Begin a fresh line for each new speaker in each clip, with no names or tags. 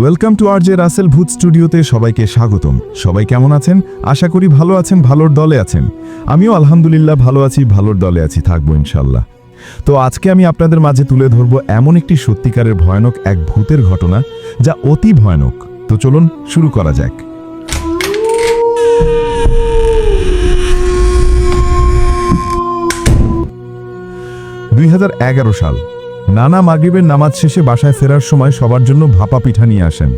Welcome to R J Russell Bhoot স্টুডিওতে সবাইকে স্বাগতম। সবাই কেমন আছেন? আশা করি ভালো আছেন, ভালোর দলে আছেন। আমিও আলহামদুলিল্লাহ ভালো আছি, ভালোর দলে আছি, থাকব ইনশাল্লাহ তো আজকে আমি আপনাদের মাঝে তুলে ধরব এমন একটি সত্যিকারের ভয়ানক এক ভূতের ঘটনা, যা অতি ভয়ানক। তো চলুন শুরু করা যাক। দুই হাজার এগারো সাল নানা মাগরিবের নামাজ শেষে বাসায় ফেরার সময় সবার জন্য ভাপা পিঠা নিয়ে আসেন।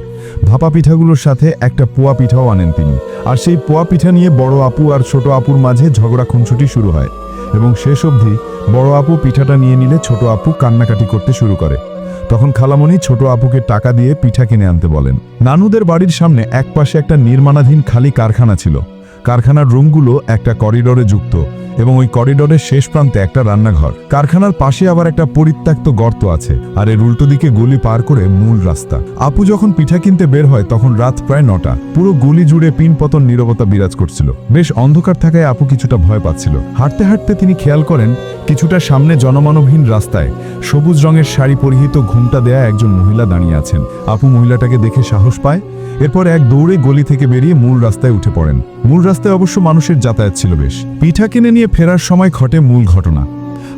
ভাপা পিঠাগুলোর সাথে একটা পোয়া পিঠাও আনেন তিনি। আর সেই পোয়া পিঠা নিয়ে বড় আপু আর ছোট আপুর মাঝে ঝগড়া খুনসুটি শুরু হয় এবং শেষ অবধি বড় আপু পিঠাটা নিয়ে নিলে ছোট আপু কান্নাকাটি করতে শুরু করে। তখন খালামণি ছোট আপুকে টাকা দিয়ে পিঠা কিনে আনতে বলেন। নানুদের বাড়ির সামনে একপাশে একটা নির্মাণাধীন খালি কারখানা ছিল। কারখানার রুমগুলো একটা করিডোরে যুক্ত। এবং ওই করিডোরের শেষ প্রান্তে একটা রান্নাঘর। কারখানার পাশে আবার একটা পরিত্যক্ত গর্ত আছে আর এর উল্টো দিকে গলি পার করে মূল রাস্তা। আপু যখন পিঠা কিনতে বের হয় তখন রাত প্রায় নটা। পুরো গলি জুড়ে পিনপতন নিরবতা বিরাজ করছিল। বেশ অন্ধকার থাকায় আপু কিছুটা ভয় পাচ্ছিল। হাঁটতে হাঁটতে তিনি খেয়াল করেন কিছুটা সামনে জনমানবহীন রাস্তায় সবুজ রঙের শাড়ি পরিহিত ঘুমটা দেয়া একজন মহিলা দাঁড়িয়ে আছেন। আপু মহিলাটাকে দেখে সাহস পায়। এরপর এক দৌড়ে গলি থেকে বেরিয়ে মূল রাস্তায় উঠে পড়েন। মূল রাস্তায় অবশ্য মানুষের যাতায়াত ছিল বেশ। পিঠা কিনে নিয়ে ফেরার সময় ঘটে মূল ঘটনা।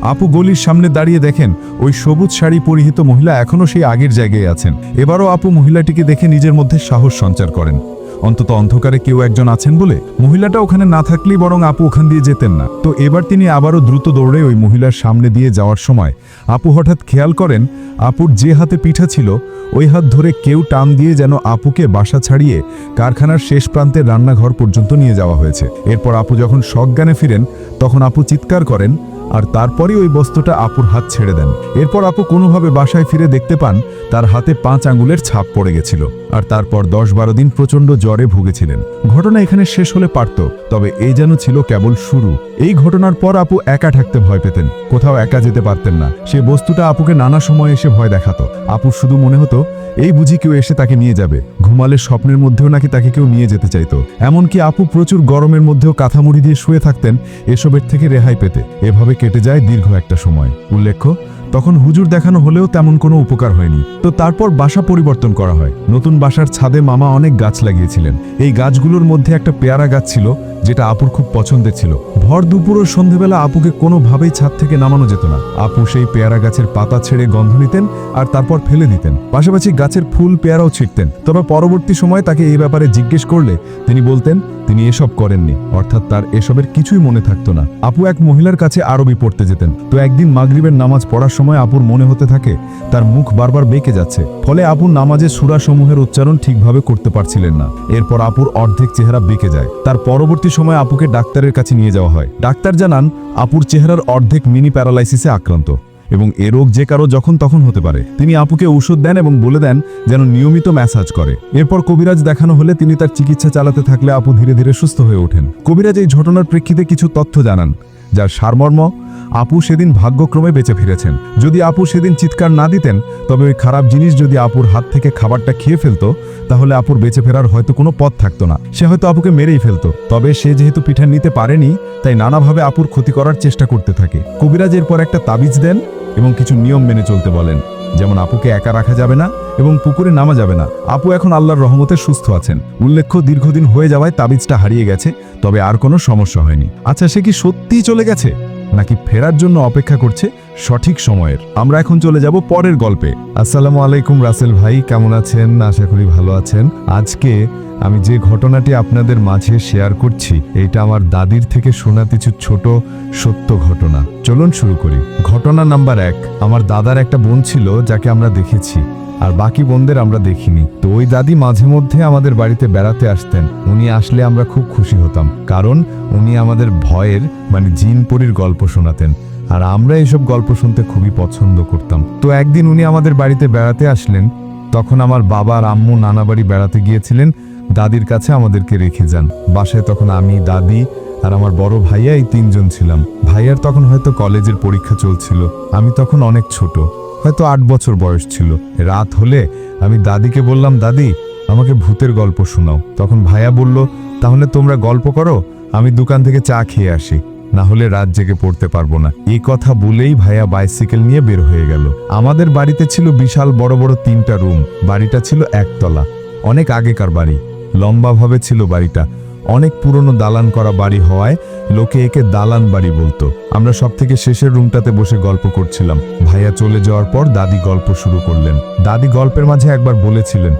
আপু গলির সামনে দাঁড়িয়ে দেখেন, ওই সবুজ শাড়ি পরিহিত মহিলা এখনও সেই আগের জায়গায় আছেন। এবারও আপু মহিলাটিকে দেখে নিজের মধ্যে সাহস সঞ্চার করেন। অন্তত অন্ধকারে কেউ একজন আছেন বলে? মহিলাটা ওখানে না থাকলেই বরং আপু ওখান দিয়ে যেতেন না। তো এবার তিনি আবারও দ্রুত দৌড়ে ওই মহিলার সামনে দিয়ে যাওয়ার সময় আপু হঠাৎ খেয়াল করেন, আপুর যে হাতে পিঠা ছিল, ওই হাত ধরে কেউ টান দিয়ে যেন আপুকে বাসা ছাড়িয়ে কারখানার শেষ প্রান্তের রান্নাঘর পর্যন্ত নিয়ে যাওয়া হয়েছে। এরপর আপু যখন সজ্ঞানে ফিরেন, তখন আপু চিৎকার করেন আর তারপরে ওই বস্তুটা আপুর হাত ছেড়ে দেন। এরপর আপু কোনোভাবে বাসায় ফিরে দেখতে পান, তার হাতে পাঁচ আঙ্গুলের ছাপ পড়ে গেছিল আর তারপর দশ বারো দিন প্রচণ্ড জ্বরে ভুগেছিলেন। ঘটনা এখানে শেষ হলে পারত, তবে এই যেন ছিল কেবল শুরু। এই ঘটনার পর আপু একা থাকতে ভয় পেতেন, কোথাও একা যেতে পারতেন না। সে বস্তুটা আপুকে নানা সময় এসে ভয় দেখাতো। আপুর শুধু মনে হতো, এই বুঝি কেউ এসে তাকে নিয়ে যাবে। ঘুমালে স্বপ্নের মধ্যেও নাকি তাকে কেউ নিয়ে যেতে চাইতো। এমনকি আপু প্রচুর গরমের মধ্যেও কাঁথামুড়ি দিয়ে শুয়ে থাকতেন, এসবের থেকে রেহাই পেতে। এভাবে কেটে যায় দীর্ঘ একটা সময়। উল্লেখ্য তখন হুজুর দেখানো হলেও তেমন কোনো উপকার হয়নি। তো তারপর বাসা পরিবর্তন করা হয়। নতুন বাসার ছাদে মামা অনেক গাছ লাগিয়েছিলেন। এই গাছগুলোর মধ্যে একটা পেয়ারা গাছ ছিল, যেটা আপুর খুব পছন্দের ছিল। ভর দুপুর ও সন্ধেবেলা আপুকে কোনোভাবেই ছাদ থেকে নামানো যেত না। আপু সেই পেয়ারা গাছের পাতা ছেড়ে গন্ধ নিতেন আর তারপর ফেলে দিতেন। পাশাপাশি গাছের ফুল পেয়ারাও ছিটতেন তবে পরবর্তী সময় তাকে এই ব্যাপারে জিজ্ঞেস করলে তিনি বলতেন, তিনি এসব করেননি। অর্থাৎ তার এসবের কিছুই মনে থাকতো না। আপু এক মহিলার কাছে আরবি পড়তে যেতেন। তো একদিন মাগরিবের নামাজ পড়ার সময় আপুর মনে হতে থাকে, তার মুখ বারবার বেঁকে যাচ্ছে। ফলে আপুর নামাজে সুরা সমূহের উচ্চারণ ঠিকভাবে করতে পারছিলেন না। এরপর আপুর অর্ধেক চেহারা বেঁকে যায়। তার পরবর্তী সময় আপুকে ডাক্তারের কাছে নিয়ে যাওয়া হয়। ডাক্তার জানান, আপুর চেহারার অর্ধেক মিনি প্যারালাইসিসে আক্রান্ত এবং এ রোগ যে কারও যখন তখন হতে পারে। তিনি আপুকে ঔষধ দেন এবং বলে দেন যেন নিয়মিত ম্যাসাজ করে। এরপর কবিরাজ দেখানো হলে তিনি তার চিকিৎসা চালাতে থাকলে আপু ধীরে ধীরে সুস্থ হয়ে ওঠেন। কবিরাজ এই ঘটনার প্রেক্ষিতে কিছু তথ্য জানান, যার সারমর্ম আপু সেদিন ভাগ্যক্রমে বেঁচে ফিরেছেন। যদি আপু সেদিন চিৎকার না দিতেন, তবে ওই খারাপ জিনিস যদি আপুর হাত থেকে খাবারটা খেয়ে ফেলতো, তাহলে আপুর বেঁচে ফেরার হয়তো কোনো পথ থাকতো না। সে হয়তো আপুকে মেরেই ফেলতো। তবে সে যেহেতু পিঠা নিতে পারেনি, তাই নানাভাবে আপুর ক্ষতি করার চেষ্টা করতে থাকে। কবিরাজ এরপর একটা তাবিজ দেন এবং কিছু নিয়ম মেনে চলতে বলেন। যেমন আপুকে একা রাখা যাবে না এবং পুকুরে নামা যাবে না। আপু এখন আল্লাহর রহমতে সুস্থ আছেন। উল্লেখ্য, দীর্ঘদিন হয়ে যাওয়ায় তাবিজটা হারিয়ে গেছে, তবে আর কোনো সমস্যা হয়নি। আচ্ছা সে কি সত্যিই চলে গেছে? নাকি ফেরার জন্য অপেক্ষা করছে সঠিক সময়ের? আমরা এখন চলে যাব পরের গল্পে। আসসালামু আলাইকুম রাসেল ভাই, কেমন আছেন? আশা করি ভালো আছেন। আজকে আমি যে ঘটনাটি আপনাদের মাঝে শেয়ার করছি এটা আমার দাদির থেকে শোনা কিছু ছোট সত্য ঘটনা। চলুন শুরু করি। ঘটনা নাম্বার এক, আমার দাদার একটা বোন ছিল যাকে আমরা দেখেছি। আর বাকি বোনদের আমরা দেখিনি। তো ওই দাদি মাঝে মধ্যে আমাদের বাড়িতে বেড়াতে আসতেন। উনি আসলে আমরা খুব খুশি হতাম, কারণ উনি আমাদের ভয়ের মানে জিনপরির গল্প শোনাতেন। আর আমরা এসব গল্প শুনতে খুবই পছন্দ করতাম। তো একদিন উনি আমাদের বাড়িতে বেড়াতে আসলেন, তখন আমার বাবা আর আম্মু নানা বাড়ি বেড়াতে গিয়েছিলেন। দাদির কাছে আমাদেরকে রেখে যান। বাসায় তখন আমি, দাদি আর আমার বড় ভাইয়া এই তিনজন ছিলাম। ভাইয়ার তখন হয়তো কলেজের পরীক্ষা চলছিল। আমি তখন অনেক ছোট। হয়তো আট বছর বয়স ছিল। রাত হলে আমি দাদিকে বললাম, দাদি, আমাকে ভূতের গল্প শোনাও। তখন ভাইয়া বলল, তাহলে তোমরা গল্প করো, আমি দোকান থেকে চা খেয়ে আসি। না হলে রাত জেগে পড়তে পারব না। এই কথা বলেই ভাইয়া বাইসাইকেল নিয়ে বের হয়ে গেল। আমাদের বাড়িতে ছিল বিশাল বড় বড় তিনটা রুম, বাড়িটা ছিল একতলা। অনেক আগেকার বাড়ি, লম্বাভাবে ছিল বাড়িটা। অনেক পুরনো দালান করা বাড়ি হওয়ায় লোকে একে দালান বাড়ি বলতো। আমরা সব থেকে শেষের রুমটাতে বসে গল্প করছিলাম। ভাইয়া চলে যাওয়ার পর দাদি গল্প শুরু করলেন। দাদি গল্পের মাঝে একবার বলেছিলেন,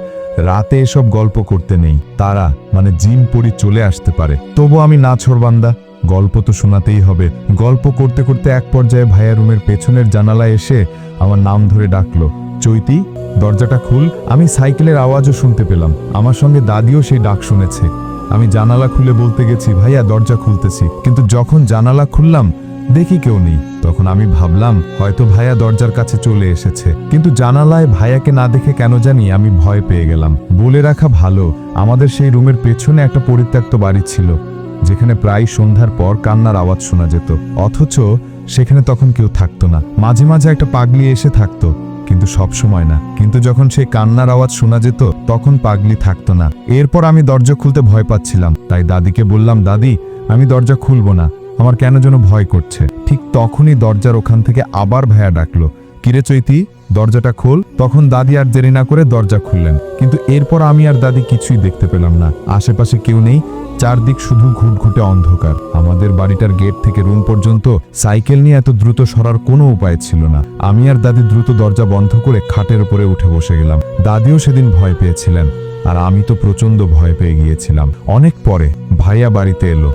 রাতে এসব গল্প করতে নেই। তারা মানে জিম পরি চলে আসতে পারে। তবু আমি না ছোড়বান্দা গল্প তো শোনাতেই হবে। গল্প করতে করতে এক পর্যায়ে ভাইয়া রুমের পেছনের জানালায় এসে আমার নাম ধরে ডাকলো, চৈতি, দরজাটা খুল। আমি সাইকেলের আওয়াজও শুনতে পেলাম। আমার সঙ্গে দাদিও সেই ডাক শুনেছে। আমি জানালা খুলে বলতে গেছি, ভাইয়া, দরজা খুলতেছি। কিন্তু যখন জানালা খুললাম, দেখি কেউ নেই। তখন আমি ভাবলাম, হয়তো ভাইয়া দরজার কাছে চলে এসেছে। কিন্তু জানালায় ভাইয়াকে না দেখে কেন জানি আমি ভয় পেয়ে গেলাম। বলে রাখা ভালো, আমাদের সেই রুমের পেছনে একটা পরিত্যক্ত বাড়ি ছিল, যেখানে প্রায় সন্ধ্যার পর কান্নার আওয়াজ শোনা যেত। অথচ সেখানে তখন কেউ থাকতো না। মাঝে মাঝে একটা পাগলি এসে থাকতো। কিন্তু সব সময় না। কিন্তু যখন সেই কান্নার আওয়াজ শোনা যেত, তখন পাগলি থাকতো না। এরপর আমি দরজা খুলতে ভয় পাচ্ছিলাম। তাই দাদিকে বললাম, দাদি, আমি দরজা খুলবো না। আমার কেন যেন ভয় করছে। ঠিক তখনই দরজার ওখান থেকে আবার ভাইয়া ডাকলো, কিরে চৈতি, দরজাটা খোল। তখন দাদি আর দেরি না করে দরজা খুললেন। কিন্তু এরপর আমি আর দাদি কিছুই দেখতে পেলাম না। আশেপাশে কেউ নেই। চারদিক শুধু ঘুটঘুটে অন্ধকার। আমাদের বাড়িটার গেট থেকে রুম পর্যন্ত সাইকেল নিয়ে এত দ্রুত সরার কোনো উপায় ছিল না। আমি আর দাদি দ্রুত দরজা বন্ধ করে খাটের উপরে উঠে বসে গেলাম। দাদিও সেদিন ভয় পেয়েছিলেন, আর আমি তো প্রচণ্ড ভয় পেয়ে গিয়েছিলাম। অনেক পরে ভাইয়া বাড়িতে এলো,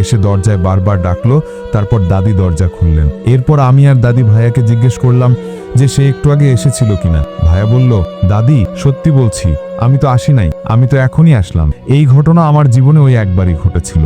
এসে দরজায় বারবার ডাকলো, তারপর দাদি দরজা খুললেন। এরপর আমি আর দাদি ভাইয়াকে জিজ্ঞেস করলাম যে সে একটু আগে এসেছিল কিনা। ভাইয়া বলল, দাদি, সত্যি বলছি, আমি তো আসি নাই, আমি তো এখনই আসলাম। এই ঘটনা আমার জীবনে ওই একবারই ঘটেছিল।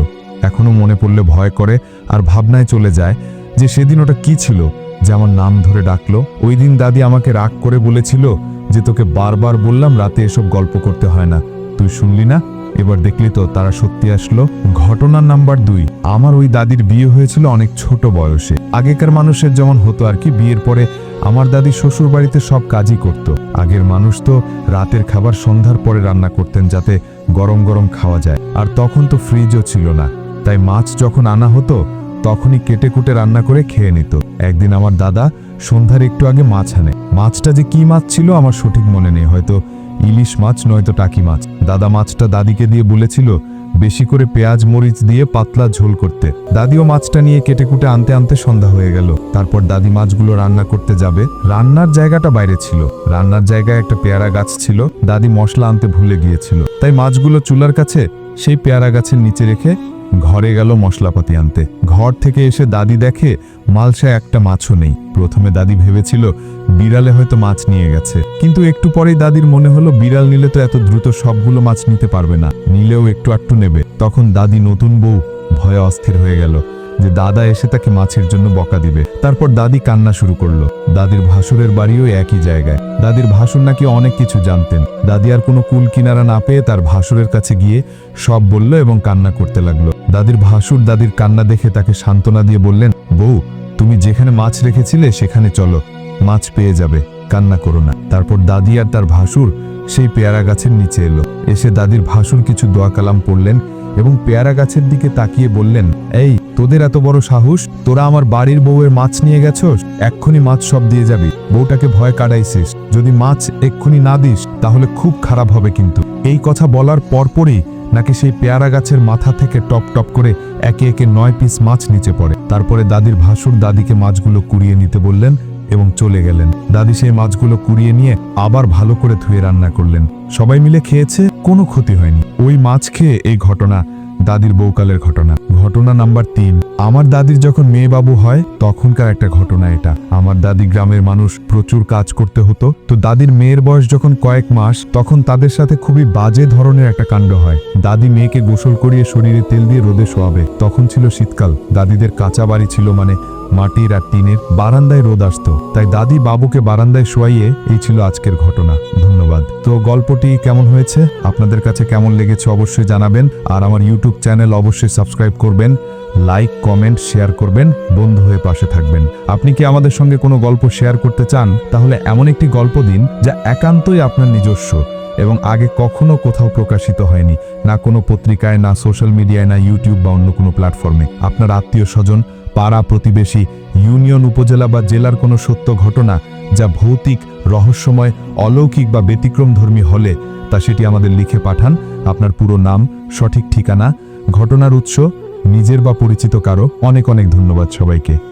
এখনও মনে পড়লে ভয় করে আর ভাবনায় চলে যায় যে সেদিন ওটা কি ছিল, যে আমার নাম ধরে ডাকলো। ওই দিন দাদি আমাকে রাগ করে বলেছিল যে তোকে বারবার বললাম রাতে এসব গল্প করতে হয় না। তুই শুনলি না? এবার দেখলি তো তারা সত্যি আসলো। ঘটনা নাম্বার দুই, আমার ওই দাদির বিয়ে হয়েছিল অনেক ছোট বয়সে। আগেকার মানুষের যেমন হতো আর কি, বিয়ের পরে আমার দাদি শ্বশুর বাড়িতে সব কাজই করত। আগের মানুষ তো রাতের খাবার সন্ধ্যার পরে রান্না করতেন যাতে গরম গরম খাওয়া যায়। আর তখন তো ফ্রিজও ছিল না। তাই মাছ যখন আনা হতো, তখনই কেটে কুটে রান্না করে খেয়ে নিত। একদিন আমার দাদা সন্ধ্যার একটু আগে মাছ আনে। মাছটা যে কি মাছ ছিল আমার সঠিক মনে নেই, হয়তো ইলিশ মাছ, নয়তো টাকি মাছ। দাদা মাছটা দাদিকে দিয়ে বলেছিল, বেশি করে পেঁয়াজ মরিচ দিয়ে পাতলা ঝোল করতে। দাদিও মাছটা নিয়ে কেটে কুটে আনতে আনতে সন্ধ্যা হয়ে গেল। তারপর দাদি মাছগুলো রান্না করতে যাবে। রান্নার জায়গাটা বাইরে ছিল। রান্নার জায়গায় একটা পেয়ারা গাছ ছিল। দাদি মশলা আনতে ভুলে গিয়েছিল। তাই মাছগুলো চুলার কাছে, সেই পেয়ারা গাছের নিচে রেখে ঘরে গেল মশলাপাতি আনতে। ঘর থেকে এসে দাদি দেখে, মালসায় একটা মাছও নেই। প্রথমে দাদি ভেবেছিল, বিড়ালে হয়তো মাছ নিয়ে গেছে। কিন্তু একটু পরেই দাদির মনে হলো, বিড়াল নিলে তো এত দ্রুত সবগুলো মাছ নিতে পারবে না। নিলেও একটু আটটু নেবে। তখন দাদি নতুন বউ, ভয়ে অস্থির হয়ে গেল যে দাদা এসে তাকে মাছের জন্য বকা দিবে। তারপর দাদি কান্না শুরু করল। দাদির ভাসুরের বাড়িও একই জায়গায়। দাদির ভাসুর নাকি অনেক কিছু জানতেন। দাদি আর কোনো কুল কিনারা না পেয়ে তার ভাসুরের কাছে গিয়ে সব বলল এবং কান্না করতে লাগল। দাদির ভাসুর দাদির কান্না দেখে তাকে সান্ত্বনা দিয়ে বললেন, বউ, তুমি যেখানে মাছ রেখেছিলে সেখানে চলো, মাছ পেয়ে যাবে, কান্না করো না। তারপর দাদি আর তার ভাসুর সেই পেয়ারা গাছের নিচে এলো। এসে দাদির ভাসুর কিছু দোয়া কালাম পড়লেন এবং পেয়ারা গাছের দিকে তাকিয়ে বললেন, এই, তোদের এত বড় সাহস? তোরা আমার বাড়ির বউয়ের মাছ নিয়ে গেছস এক্ষুনি মাছ সব দিয়ে যাবি। বউটাকে ভয় কাটাইছিস। যদি মাছ এক্ষুনি না দিস, তাহলে খুব খারাপ হবে কিন্তু। এই কথা বলার পরপরই নাকি সেই পেয়ারা গাছের মাথা থেকে টপ টপ করে একে একে নয় পিস মাছ নিচে পড়ে। তারপরে দাদির ভাসুর দাদিকে মাছগুলো কুড়িয়ে নিতে বললেন এবং চলে গেলেন। দাদি সেই মাছগুলো কুড়িয়ে নিয়ে আবার ভালো করে ধুয়ে রান্না করলেন। সবাই মিলে খেয়েছে, কোনো ক্ষতি হয়নি। ওই মাছ খেয়ে এই ঘটনা দাদির বউকালের ঘটনা। ঘটনা নাম্বার তিন, আমার দাদির যখন মেয়ে বাবু হয়, তখনকার একটা ঘটনা এটা। আমার দাদি গ্রামের মানুষ, প্রচুর কাজ করতে হতো। তো দাদির মেয়ের বয়স যখন কয়েক মাস, তখন তাদের সাথে খুবই বাজে ধরনের একটা কাণ্ড হয়। দাদি মেয়েকে গোসল করিয়ে শরীরে তেল দিয়ে রোদে শোয়াবে। তখন ছিল শীতকাল। দাদিদের কাঁচা বাড়ি ছিল মানে মাটির আর টিনের বারান্দায় রোদ আসতো। তাই দাদি বাবুকে বারান্দায় শোয়াইয়ে এই ছিল আজকের ঘটনা। ধন্যবাদ। তো গল্পটি কেমন হয়েছে? আপনাদের কাছে কেমন লেগেছে অবশ্যই জানাবেন। আর আমার ইউটিউব চ্যানেল অবশ্যই সাবস্ক্রাইব করবেন। লাইক, কমেন্ট, শেয়ার করবেন। বন্ধু হয়ে পাশে থাকবেন। আপনি কি আমাদের সঙ্গে কোনো গল্প শেয়ার করতে চান? তাহলে এমন একটি গল্প দিন যা একান্তই আপনার নিজস্ব এবং আগে কখনো কোথাও প্রকাশিত হয়নি। না কোনো পত্রিকায়, না সোশ্যাল মিডিয়ায় না ইউটিউব বা অন্য কোনো প্ল্যাটফর্মে আপনার আত্মীয় স্বজন পাড়া প্রতিবেশী, ইউনিয়ন, উপজেলা বা জেলার কোনো সত্য ঘটনা যা ভৌতিক, রহস্যময়, অলৌকিক বা ব্যতিক্রমধর্মী হলে তা সেটি আমাদের লিখে পাঠান। আপনার পুরো নাম, সঠিক ঠিকানা, ঘটনার উৎস, নিজের বা পরিচিত কারও। অনেক অনেক ধন্যবাদ সবাইকে।